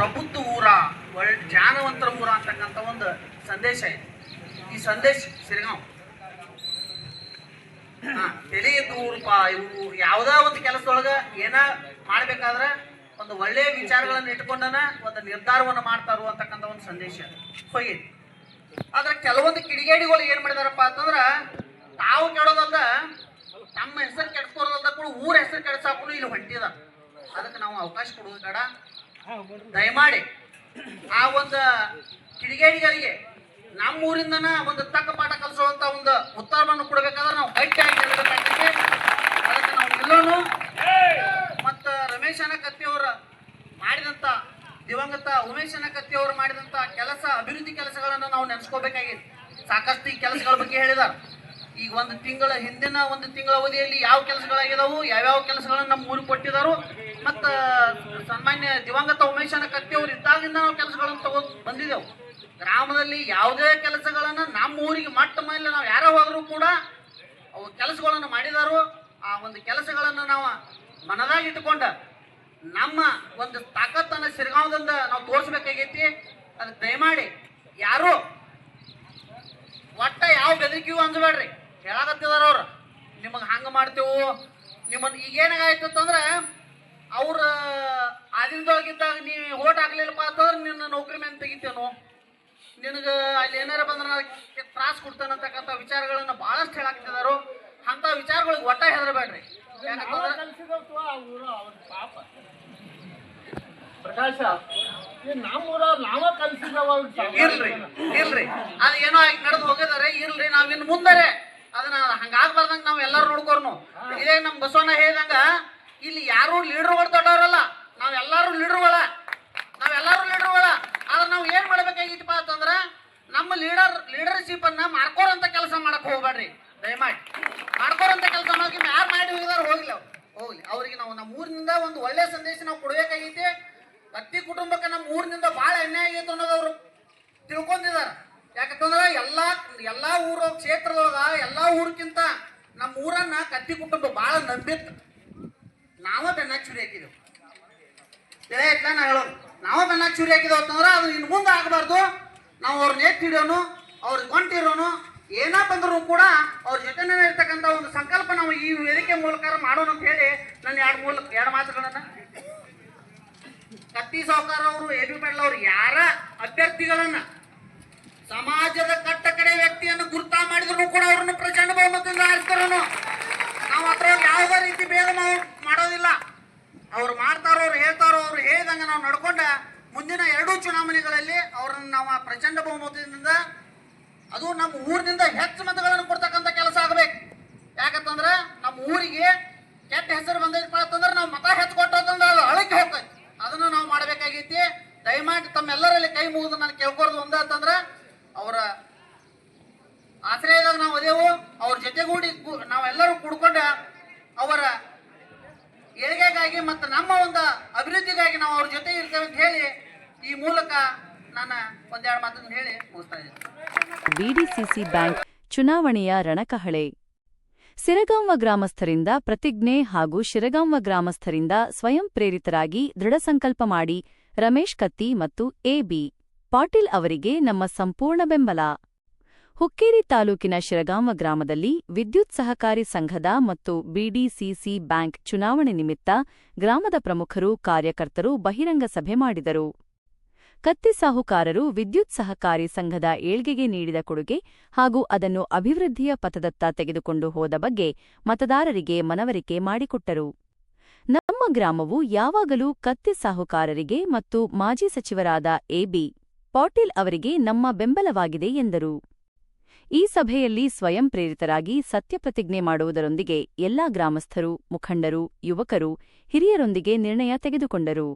ಪ್ರಬುದ್ಧ ಊರ, ಒಳ್ಳೆ ಜ್ಞಾನವಂತರ ಊರ ಅಂತಕ್ಕಂಥ ಒಂದು ಸಂದೇಶ ಇದೆ. ಈ ಸಂದೇಶ, ಸಿರಿಗಾಂವ್. ತಲೆ ದೂರಪ್ಪ ಇವು ಯಾವುದೇ ಒಂದು ಕೆಲಸದೊಳಗ ಏನ ಮಾಡ್ಬೇಕಾದ್ರೆ ಒಂದು ಒಳ್ಳೆಯ ವಿಚಾರಗಳನ್ನು ಇಟ್ಕೊಂಡನ ಒಂದು ನಿರ್ಧಾರವನ್ನು ಮಾಡ್ತಾರು ಅಂತಕ್ಕಂಥ ಒಂದು ಸಂದೇಶ ಹೋಗಿ. ಆದ್ರೆ ಕೆಲವೊಂದು ಕಿಡಿಗೇಡಿಗಳು ಏನ್ ಮಾಡಿದಾರಪ್ಪ ಅಂತಂದ್ರ, ತಾವು ಕೆಡೋದಲ್ದ, ತಮ್ಮ ಹೆಸರು ಕೆಡ್ಸ್ಕೊಡೋದಲ್ದ ಕೂಡ ಊರ ಹೆಸರು ಕೆಡ್ಸಾಕು ಇಲ್ಲಿ ಹೊಂಟಿದ ಅದಕ್ಕೆ ನಾವು ಅವಕಾಶ ಕೊಡೋದು ಬೇಡ. ದಯಮಾಡಿ ಆ ಒಂದು ಕಿಡಿಗೇಡಿಗಳಿಗೆ ನಮ್ಮ ಊರಿಂದನ ಒಂದು ತಕ್ಕ ಪಾಠ ಕಲಿಸುವಂತ ಒಂದು ಉತ್ತರವನ್ನು ಕೊಡಬೇಕಾದ್ರೆ ನಾವು ಗಟ್ಟಿಯಾಗಿ ಅದಕ್ಕೆ ನಾವು ನಿಲ್ಲೋಣ ಮತ್ತು ರಮೇಶ್ ಅನಕತ್ತಿ ಅವರ ಮಾಡಿದಂತ ದಿವಂಗತ ಉಮೇಶ್ ಅನಕತ್ತಿ ಮಾಡಿದಂಥ ಕೆಲಸ, ಅಭಿವೃದ್ಧಿ ಕೆಲಸಗಳನ್ನು ನಾವು ನೆನೆಸ್ಕೋಬೇಕಾಗಿದೆ. ಸಾಕಷ್ಟು ಈ ಕೆಲಸಗಳ ಬಗ್ಗೆ ಹೇಳಿದಾರೆ. ಈಗ ಒಂದು ತಿಂಗಳ ಹಿಂದಿನ ಒಂದು ತಿಂಗಳ ಅವಧಿಯಲ್ಲಿ ಯಾವ ಕೆಲಸಗಳಾಗಿದಾವು, ಯಾವ್ಯಾವ ಕೆಲಸಗಳನ್ನು ನಮ್ಮ ಊರಿಗೆ ಕೊಟ್ಟಿದಾರು ಮತ್ತ ಸನ್ಮಾನ್ಯ ದಿವಂಗತ ಉಮೇಶನ ಕತ್ತಿ ಅವ್ರು ಇದ್ದಾಗಿಂದ ನಾವು ಕೆಲಸಗಳನ್ನು ತಗೊಂಡು ಬಂದಿದ್ದೆವು. ಗ್ರಾಮದಲ್ಲಿ ಯಾವುದೇ ಕೆಲಸಗಳನ್ನು ನಮ್ಮ ಊರಿಗೆ ಮಟ್ಟ ಮೇಲೆ ನಾವು ಯಾರೋ ಹೋದರೂ ಕೂಡ ಅವು ಕೆಲಸಗಳನ್ನು ಮಾಡಿದಾರು. ಆ ಒಂದು ಕೆಲಸಗಳನ್ನು ನಾವು ಮನದಾಗ ಇಟ್ಟುಕೊಂಡ ನಮ್ಮ ಒಂದು ತಾಕತ್ತನ್ನು ಸಿರಗಾಂವದಿಂದ ನಾವು ತೋರಿಸ್ಬೇಕಾಗೈತಿ. ಅದಕ್ಕೆ ದಯಮಾಡಿ ಯಾರು ಒಟ್ಟ ಯಾವ ಬೆದರಿಕೆಯೂ ಅಂಜಬೇಡ್ರಿ. ಹೇಳಾಕತ್ತಿದಾರ ಅವ್ರು. ನಿಮಗೆ ಹಂಗೆ ಮಾಡ್ತೇವು. ನಿಮ್ಮನ್ನು ಈಗ ಏನಾಗಾಯ್ತು ಅಂತಂದ್ರೆ ಅವ್ರ ನೀವು ಓಟ್ ಹಾಕ್ಲಿಲ್ಲಪ್ಪ ಅಂತಂದ್ರೆ ನಿನ್ನ ನೌಕರಿ ಮೇಲೆ ತೆಗಿತೇನು. ನಿನಗೆ ಅಲ್ಲಿ ಏನಾರ ಬಂದ್ರೆ ತ್ರಾಸ ಕೊಡ್ತಾನಂತಕ್ಕಂಥ ವಿಚಾರಗಳನ್ನು ಬಹಳಷ್ಟು ಹೇಳಾಕ್ತಿದಾರು ಅಂಥ ವಿಚಾರಗಳಿಗೆ ಒಟ್ಟ ಹೆದರಬೇಡ್ರಿ. ಪ್ರಕಾಶ ಇಲ್ರಿ ಇರ್ಲಿ ಅದು ಏನೋ ಆಗಿ ನಡೆದು ಹೋಗಿದಾರೆ ಇಲ್ರಿ ನಾವ್ ಇನ್ ಮುಂದರೆ. ಅದನ್ನ ಹಂಗಾಗ್ಬಾರ್ದಂಗ ನಾವ್ ಎಲ್ಲಾರು ನೋಡ್ಕೋರ್ನು. ಇದೇ ನಮ್ ಬಸವಣ್ಣ ಹೇಳ್ದಂಗ ಇಲ್ಲಿ ಯಾರು ಲೀಡರ್ಗಳು ದೊಡ್ಡವರಲ್ಲ ನಾವ್ ಎಲ್ಲಾರು ಲೀಡರ್ಗಳ ನಾವ್ ಎಲ್ಲಾರು ಲೀಡರ್ಗಳ ಆದ್ರೆ ನಾವ್ ಏನ್ ಮಾಡ್ಬೇಕಾಗಿತ್ತಪ್ಪ ಅಂತಂದ್ರ ನಮ್ಮ ಲೀಡರ್ ಲೀಡರ್ಶಿಪ್ ಅನ್ನ ಮಾಡ್ಕೋರಂತ ಕೆಲಸ ಮಾಡಕ್ ಹೋಗ್ಬೇಡ್ರಿ. ದಯಮಾಡಿ. ಮಾಡ್ಕೋರಂತ ಕೆಲಸ ಮಾಡಿ ಯಾರು ಮಾಡಿ ಹೋಗಿದಾರ ಹೋಗಿಲ್ಲ. ಹೋಗ್ಲಿ. ಅವ್ರಿಗೆ ನಾವು ನಮ್ಮ ಊರಿನಿಂದ ಒಂದು ಒಳ್ಳೆ ಸಂದೇಶ ನಾವು ಕೊಡ್ಬೇಕಾಗೈತಿ. ಪ್ರತಿ ಕುಟುಂಬಕ್ಕೆ ನಮ್ಮ ಊರಿನಿಂದ ಭಾಳ ಅನ್ಯಾಯ ಆಗೈತೆ ಅನ್ನೋದು ಅವರು ತಿಳ್ಕೊಂಡಿದಾರ ಯಾಕಂತಂದ್ರೆ ಎಲ್ಲಾ ಎಲ್ಲಾ ಊರ ಕ್ಷೇತ್ರದೊಳಗ, ಎಲ್ಲಾ ಊರ್ಕಿಂತ ನಮ್ಮ ಊರನ್ನ ಕತ್ತಿ ಕುಟುಂಬ ಭಾಳ ನಂಬಿತ್ತು. ನಾವ ಬೆನ್ನಾಗ ಹಾಕಿದೇವು. ಹಾಕಿದೆವು ತಿಳಿಯತ್ಲ ನಾ ಹೇಳೋದು. ನಾವ ಬೆನ್ನಾಗ ಚುರಿ ಹಾಕಿದೆವು ಅಂತಂದ್ರೆ ಅದು ಇನ್ನು ಮುಂದೆ ಆಗಬಾರ್ದು. ನಾವು ಅವ್ರನ್ನ ಎತ್ತಿಡೋನು ಅವ್ರಿಗೆ ಕೊಂಟಿರೋನು, ಏನ ಬಂದರೂ ಕೂಡ ಅವ್ರ ಜೊತೆನೇ ಇರ್ತಕ್ಕಂಥ ಒಂದು ಸಂಕಲ್ಪ ನಾವು ಈ ವೇದಿಕೆ ಮೂಲಕ ಮಾಡೋಣ ಅಂತ ಹೇಳಿ ನನ್ನ ಎರಡು ಮೂಲ ಎರಡು ಮಾತುಗಳನ್ನ. ಕತ್ತಿ ಸಾವುಕಾರ ಅವರು, ಎ ಬಿ ಪಾಟೀಲ್ ಅವರು ಯಾರ ಅಭ್ಯರ್ಥಿಗಳನ್ನ ಸಮಾಜದ ಕಟ್ಟ ಕಡೆ ವ್ಯಕ್ತಿಯನ್ನು ಗುರುತ ಮಾಡಿದ್ರು ಕೂಡ ಅವ್ರನ್ನ ಪ್ರಚಂಡ ಬಹುಮತದಿಂದ ಆರಿಸ್ತಾರನು? ನಾವು ಹತ್ರ ಯಾವುದೇ ರೀತಿ ಭೇದ ಮಾಡೋದಿಲ್ಲ. ಅವ್ರು ಮಾಡ್ತಾರೋ, ಅವ್ರು ಹೇಳ್ತಾರೋ, ಅವ್ರು ಹೇಳ್ದಂಗ ನಾವು ನಡ್ಕೊಂಡ ಮುಂದಿನ ಎರಡೂ ಚುನಾವಣೆಗಳಲ್ಲಿ ಅವರನ್ನು ನಾವು ಪ್ರಚಂಡ ಬಹುಮತದಿಂದ, ಅದು ನಮ್ಮ ಊರಿನಿಂದ ಹೆಚ್ಚು ಮತಗಳನ್ನು ಕೊಡ್ತಕ್ಕಂಥ ಕೆಲಸ ಆಗಬೇಕು. ಯಾಕಂತಂದ್ರೆ ನಮ್ಮ ಊರಿಗೆ ಕೆಟ್ಟ ಹೆಸರು ಬಂದೈತಪ್ಪ ಅಂತಂದ್ರೆ ನಾವು ಮತ ಹೆಚ್ಚು ಕೊಟ್ಟಂದ್ರೆ ಅದು ಅಳಕ್ಕೆ ಹೋಗ್ತೈತಿ. ಅದನ್ನು ನಾವು ಮಾಡಬೇಕಾಗೈತಿ. ದಯಮಾಡಿ ತಮ್ಮೆಲ್ಲರಲ್ಲಿ ಕೈ ಮುಗಿದು ನಾನು ಕೇಳ್ಕೊಡೋದು ಒಂದ ಅಂತಂದ್ರೆ, ಅವರ ಆಶ್ರಯದಾಗ ನಾವು ಅದೇವು, ಅವ್ರ ಜೊತೆಗೂಡಿ ನಾವೆಲ್ಲರೂ ಕೂಡ್ಕೊಂಡ ಅವರ ಏಳಿಗೆಗಾಗಿ ಮತ್ತು ನಮ್ಮ ಒಂದು ಅಭಿವೃದ್ಧಿಗಾಗಿ ನಾವು ಅವ್ರ ಜೊತೆ ಇರ್ತೇವೆ ಅಂತ ಹೇಳಿ ಈ ಮೂಲಕ ನಾನು ಒಂದೆರಡು ಮಾತನ್ನು ಹೇಳಿ ಮುಗಿಸ್ತಾ ಇದ್ದೀನಿ. ಬಿಡಿಸಿಸಿ ಬ್ಯಾಂಕ್ ಚುನಾವಣೆಯ ರಣಕಹಳೆ. ಸಿರಗಾಂವ ಗ್ರಾಮಸ್ಥರಿಂದ ಪ್ರತಿಜ್ಞೆ ಹಾಗೂ ಶಿರಗಾಂವ ಗ್ರಾಮಸ್ಥರಿಂದ ಸ್ವಯಂ ಪ್ರೇರಿತರಾಗಿ ದೃಢ ಸಂಕಲ್ಪ ಮಾಡಿ ರಮೇಶ್ ಕತ್ತಿ ಮತ್ತು ಎಬಿ ಪಾಟೀಲ್ ಅವರಿಗೆ ನಮ್ಮ ಸಂಪೂರ್ಣ ಬೆಂಬಲ. ಹುಕ್ಕೇರಿ ತಾಲೂಕಿನ ಶಿರಗಾಂವ ಗ್ರಾಮದಲ್ಲಿ ವಿದ್ಯುತ್ ಸಹಕಾರಿ ಸಂಘದ ಮತ್ತು ಬಿಡಿಸಿಸಿ ಬ್ಯಾಂಕ್ ಚುನಾವಣೆ ನಿಮಿತ್ತ ಗ್ರಾಮದ ಪ್ರಮುಖರು, ಕಾರ್ಯಕರ್ತರು ಬಹಿರಂಗ ಸಭೆ ಮಾಡಿದರು. ಕತ್ತಿ ಸಾಹುಕಾರರು ವಿದ್ಯುತ್ ಸಹಕಾರಿ ಸಂಘದ ಏಳ್ಗೆಗೆ ನೀಡಿದ ಕೊಡುಗೆ ಹಾಗೂ ಅದನ್ನು ಅಭಿವೃದ್ಧಿಯ ಪಥದತ್ತ ತೆಗೆದುಕೊಂಡು ಹೋದ ಬಗ್ಗೆ ಮತದಾರರಿಗೆ ಮನವರಿಕೆ ಮಾಡಿಕೊಟ್ಟರು. ನಮ್ಮ ಗ್ರಾಮವು ಯಾವಾಗಲೂ ಕತ್ತಿ ಸಾಹುಕಾರರಿಗೆ ಮತ್ತು ಮಾಜಿ ಸಚಿವರಾದ ಎಬಿ ಪಾಟೀಲ್ ಅವರಿಗೆ ನಮ್ಮ ಬೆಂಬಲವಾಗಿದೆ ಎಂದರು. ಈ ಸಭೆಯಲ್ಲಿ ಸ್ವಯಂ ಪ್ರೇರಿತರಾಗಿ ಸತ್ಯಪ್ರತಿಜ್ಞೆ ಮಾಡುವುದರೊಂದಿಗೆ ಎಲ್ಲಾ ಗ್ರಾಮಸ್ಥರು, ಮುಖಂಡರು, ಯುವಕರು, ಹಿರಿಯರೊಂದಿಗೆ ನಿರ್ಣಯ ತೆಗೆದುಕೊಂಡರು.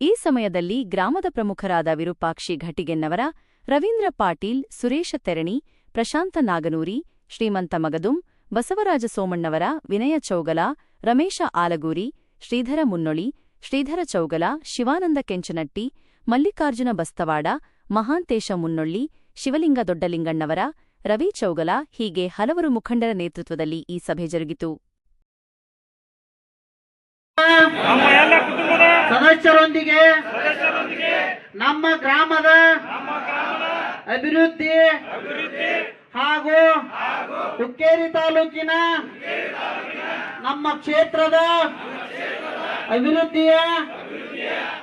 ಈ ಸಮಯದಲ್ಲಿ ಗ್ರಾಮದ ಪ್ರಮುಖರಾದ ವಿರೂಪಾಕ್ಷಿ ಘಟಿಗೆನ್ನವರ, ರವೀಂದ್ರ ಪಾಟೀಲ್, ಸುರೇಶ ತೆರಣಿ, ಪ್ರಶಾಂತ ನಾಗನೂರಿ, ಶ್ರೀಮಂತ ಮಗದುಂ, ಬಸವರಾಜ ಸೋಮಣ್ಣವರ, ವಿನಯ ಚೌಗಲ, ರಮೇಶ ಆಲಗೂರಿ, ಶ್ರೀಧರ ಮುನ್ನೊಳಿ, ಶ್ರೀಧರ ಚೌಗಲ, ಶಿವಾನಂದ ಕೆಂಚನಟ್ಟಿ, ಮಲ್ಲಿಕಾರ್ಜುನ ಬಸ್ತವಾಡ, ಮಹಾಂತೇಶ ಮುನ್ನೊಳ್ಳಿ, ಶಿವಲಿಂಗ ದೊಡ್ಡಲಿಂಗಣ್ಣವರ ರವಿ ಚೌಗಲ ಹೀಗೆ ಹಲವರು ಮುಖಂಡರ ನೇತೃತ್ವದಲ್ಲಿ ಈ ಸಭೆ ಜರುಗಿತು. ನಮ್ಮ ಎಲ್ಲ ಕುಟುಂಬದ ಸದಸ್ಯರೊಂದಿಗೆ ಸದಸ್ಯರೊಂದಿಗೆ ನಮ್ಮ ಗ್ರಾಮದ ಅಭಿವೃದ್ಧಿ ಹಾಗೂ ಹುಕ್ಕೇರಿ ತಾಲೂಕಿನ ನಮ್ಮ ಕ್ಷೇತ್ರದ ಅಭಿವೃದ್ಧಿಯ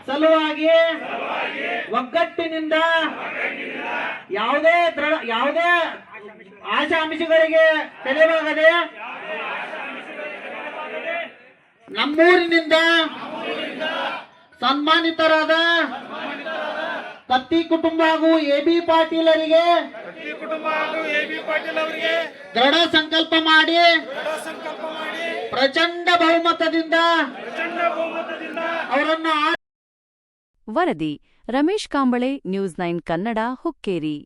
ಸಲುವಾಗಿ ಒಗ್ಗಟ್ಟಿನಿಂದ ಯಾವುದೇ ದೃಢ ಯಾವುದೇ ಆಶಾಂಶಗಳಿಗೆ ತಲೆಬಾಗದೆ ನಮ್ಮೂರಿನಿಂದ ಸನ್ಮಾನಿತರಾದ ಕತ್ತಿ ಕುಟುಂಬ ಹಾಗೂ ಎ ಬಿ ಪಾಟೀಲರಿಗೆ ಕುಟುಂಬ ಹಾಗೂ ಎ ಬಿ ಪಾಟೀಲ್ ಅವರಿಗೆ ದೃಢ ಸಂಕಲ್ಪ ಮಾಡಿ ದೃಢ ಸಂಕಲ್ಪ ಮಾಡಿ ಪ್ರಚಂಡ ಬಹುಮತದಿಂದ ಪ್ರಚಂಡ ಬಹುಮತದಿಂದ ಅವರನ್ನು ವರದಿ ರಮೇಶ್ ಕಾಂಬಳೆ ನ್ಯೂಸ್ ನೈನ್ ಕನ್ನಡ ಹುಕ್ಕೇರಿ.